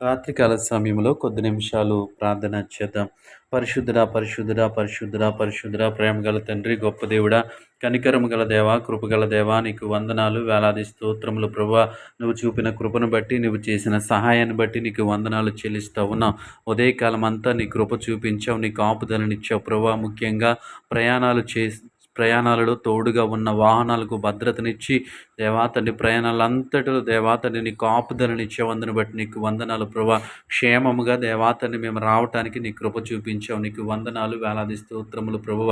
రాత్రికాల సమయంలో కొద్ది నిమిషాలు ప్రార్థన చేద్దాం. పరిశుద్ధుడా పరిశుద్ధుడా పరిశుద్ధుడా పరిశుద్ధుడా ప్రేమ గల తండ్రి గొప్ప దేవుడా కనికరము గల దేవా కృపగల దేవా నీకు వందనాలు వేలాది స్తోత్రములు ప్రభా నువ్వు చూపిన కృపను బట్టి నువ్వు చేసిన సహాయాన్ని బట్టి నీకు వందనాలు చెల్లిస్తూ ఉన్నావు ఉదయకాలం అంతా నీ కృప చూపించావు నీ కాపుదలనిచ్చావు ప్రభా ముఖ్యంగా ప్రయాణాలు చేసి ప్రయాణాలలో తోడుగా ఉన్న వాహనాలకు భద్రతనిచ్చి దేవాతని ప్రయాణాలంతటిలో దేవాతని నీ కాపుదలనిచ్చే ఇచ్చేవందుని బట్టి నీకు వందనాలు ప్రభా. క్షేమముగా దేవాతని మేము రావటానికి నీ కృప చూపించావు. నీకు వందనాలు వేలాది స్తోత్రములు ప్రభువ.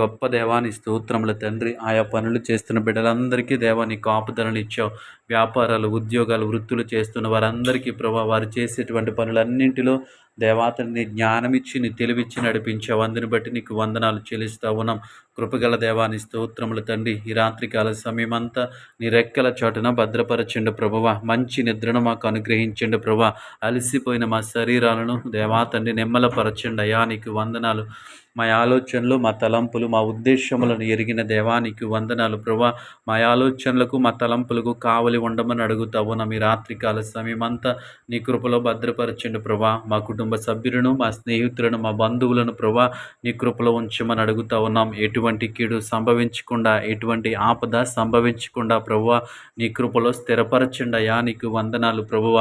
గొప్ప దేవాని స్తోత్రముల తండ్రి. ఆయా పనులు చేస్తున్న బిడ్డలందరికీ దేవా నీ కాపుదలను ఇచ్చావు. వ్యాపారాలు ఉద్యోగాలు వృత్తులు చేస్తున్న వారందరికీ ప్రభా వారు చేసేటువంటి పనులన్నింటిలో దేవాతని జ్ఞానమిచ్చి నీ తెలివిచ్చి నడిపించే వందని బట్టి నీకు వందనాలు చెల్లిస్తా ఉన్నాం. కృపగల దేవాని స్తోత్రములు తండ్రి ఈ రాత్రికాల సమయమంతా నీ రెక్కల చోటున భద్రపరచండి ప్రభువ. మంచి నిద్రను మాకు అనుగ్రహించండి ప్రభా అలసిపోయిన మా శరీరాలను దేవా తండ్రి నిమ్మలపరచండి. అయా నీకు వందనాలు. మా ఆలోచనలు మా తలంపులు మా ఉద్దేశములను ఎరిగిన దేవానికి వందనాలు. ప్రభా మా ఆలోచనలకు మా తలంపులకు కావలి ఉండమని అడుగుతావు. నా మీ రాత్రికాల సమయమంతా నీ కృపలో భద్రపరచండి ప్రభా. మా కుటుంబ సభ్యులను మా స్నేహితులను మా బంధువులను ప్రభా నీ కృపలో ఉంచమని అడుగుతా ఉన్నాం. ఎటువంటి కీడు సంభవించకుండా ఎటువంటి ఆపద సంభవించకుండా ప్రభు నీ కృపలో స్థిరపరచండి అయ్యా. నీకు వందనాలు ప్రభువ.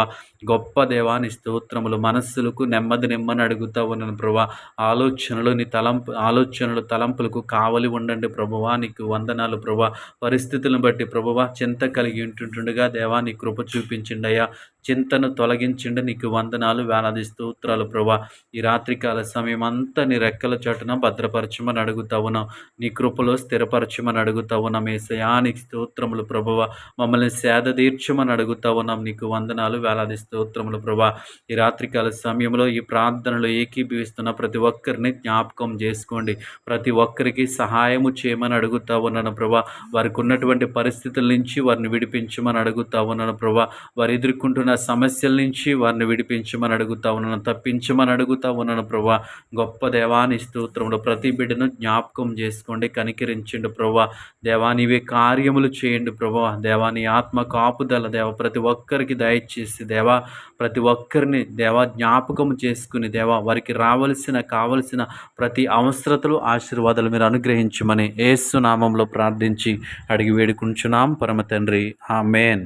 గొప్ప దేవాని స్తోత్రములు మనస్సులకు నెమ్మది నెమ్మని అడుగుతా ఉన్నాను ప్రభా. ఆలోచనలు నీ తలంపు ఆలోచనలు తలంపులకు కావలి ఉండండి ప్రభువా నీకు వందనాలు ప్రభా పరిస్థితులను బట్టి ప్రభువా చింత కలిగి ఉంటుండగా దేవా నీ కృప చూపించండి చింతను తొలగించండి నీకు వందనాలు వేలాది స్తోత్రాలు ప్రభా. ఈ రాత్రికాల సమయం అంతా నీ రెక్కల చోటున భద్రపరచమని అడుగుతా నీ కృపలో స్థిరపరచమని అడుగుతా ఉన్నాం. ఏసయా నీకు స్తోత్రములు ప్రభువ మమ్మల్ని సేద తీర్చమని అడుగుతా నీకు వందనాలు వేలాది స్తోత్రములు ప్రభా. ఈ రాత్రికాల సమయంలో ఈ ప్రార్థనలో ఏకీభవిస్తున్న ప్రతి ఒక్కరిని జ్ఞాపకం చేసుకోండి. ప్రతి ఒక్కరికి సహాయము చేయమని అడుగుతా ఉన్నాను ప్రభా. వారికి ఉన్నటువంటి పరిస్థితుల నుంచి వారిని విడిపించమని అడుగుతా ఉన్నాను ప్రభా. వారు ఎదుర్కొంటున్న ఏదైనా సమస్యల నుంచి వారిని విడిపించమని అడుగుతా ఉన్నాను తప్పించమని అడుగుతా ఉన్నాను ప్రభా. గొప్ప దేవాని స్తోత్రంలో ప్రతి బిడ్డను జ్ఞాపకం చేసుకోండి కనికరించండి ప్రభా. దేవానివే కార్యములు చేయండి ప్రభా. దేవాని ఆత్మ కాపుదల దేవ. ప్రతి ఒక్కరికి దయచేసి దేవా ప్రతి ఒక్కరిని దేవా జ్ఞాపకం చేసుకుని దేవా వారికి రావలసిన కావలసిన ప్రతి అవసరతలు ఆశీర్వాదాలు మీరు అనుగ్రహించమని ఏసు నామంలో ప్రార్థించి అడిగి వేడుకుంటున్నాం. పరమ తండ్రి ఆ మేన్